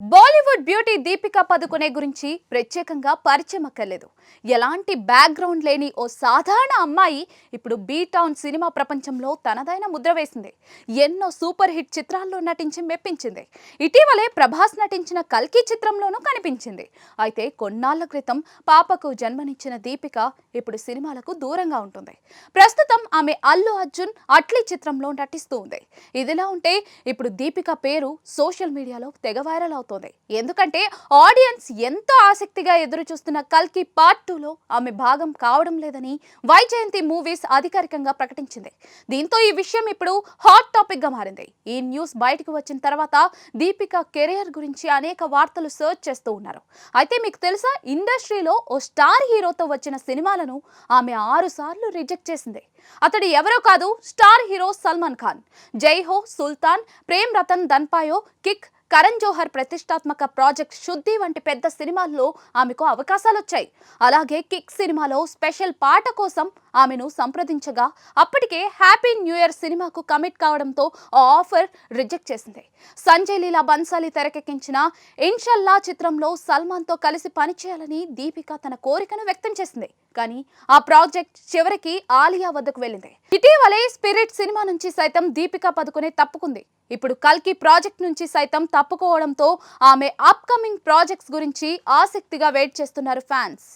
Bollywood beauty Deepika Padukone గురించి ప్రత్యేకంగా పరిచయం అక్కర్లేదు ఎలాంటి బ్యాక్గ్రౌండ్ లేని ఓ సాధారణ అమ్మాయి ఇప్పుడు బీ టౌన్ సినిమా ప్రపంచంలో తనదైన ముద్ర వేసింది. ఎన్నో సూపర్ హిట్ చిత్రాల్లో నటించి మెప్పించింది. ఇటీవలే ప్రభాస్ నటించిన కల్కి చిత్రంలోనూ కనిపించింది. అయితే కొన్నాళ్ళ క్రితం పాపకు జన్మనిచ్చిన దీపిక ఇప్పుడు సినిమాలకు దూరంగా ఉంటుంది. ప్రస్తుతం ఆమె అల్లు అర్జున్ అట్లీ చిత్రంలో నటిస్తూ ఉంది. ఇదిలా ఉంటే ఇప్పుడు దీపిక పేరు సోషల్ మీడియాలో తెగ వైరల్ అవుతుంది. ఎందుకంటే ఆడియన్స్ ఎంతో ఆసక్తిగా ఎదురు చూస్తున్న కల్కి పార్ట్ టూలో ఆమె భాగం కావడం లేదని వైజయంతి మూవీస్ అధికారికంగా ప్రకటించింది. దీంతో ఈ విషయం ఇప్పుడు హాట్ టాపిక్గా మారింది. ఈ న్యూస్ బయటకు వచ్చిన తర్వాత దీపిక కెరియర్ గురించి అనేక వార్తలు సర్చ్ చేస్తూ ఉన్నారు. అయితే మీకు తెలుసా ఇండస్ట్రీలో ఓ స్టార్ హీరోతో వచ్చిన సినిమాలను ఆమె ఆరు సార్లు రిజెక్ట్ చేసింది. అతడు ఎవరో కాదు star hero Salman Khan. Jai Ho Sultan Prem Ratan Dhan Payo Kick Karan Johar ప్రతిష్టాత్మక ప్రాజెక్ట్ శుద్ధి వంటి పెద్ద సినిమాల్లో ఆమెకు అవకాశాలు వచ్చాయి అలాగే కిక్ సినిమాలో స్పెషల్ పాట కోసం ఆమెను సంప్రదించగా అప్పటికే హ్యాపీ న్యూ ఇయర్ సినిమాకు కమిట్ కావడంతో ఆ ఆఫర్ రిజెక్ట్ చేసింది. సంజయ్ లీలా బన్సాలి తెరకెక్కించిన ఇన్షల్లా చిత్రంలో సల్మాన్తో కలిసి పనిచేయాలని దీపిక తన కోరికను వ్యక్తం చేసింది. కానీ ఆ ప్రాజెక్ట్ చివరికి ఆలియా వద్దకు వెళ్ళింది. ఇటీవలే స్పిరిట్ సినిమా నుంచి సైతం దీపిక పదుకునే తప్పుకుంది. ఇప్పుడు కల్కి ప్రాజెక్ట్ నుంచి సైతం తప్పుకోవడంతో ఆమె అప్కమింగ్ ప్రాజెక్ట్స్ గురించి ఆసక్తిగా వెయిట్ చేస్తున్నారు ఫ్యాన్స్.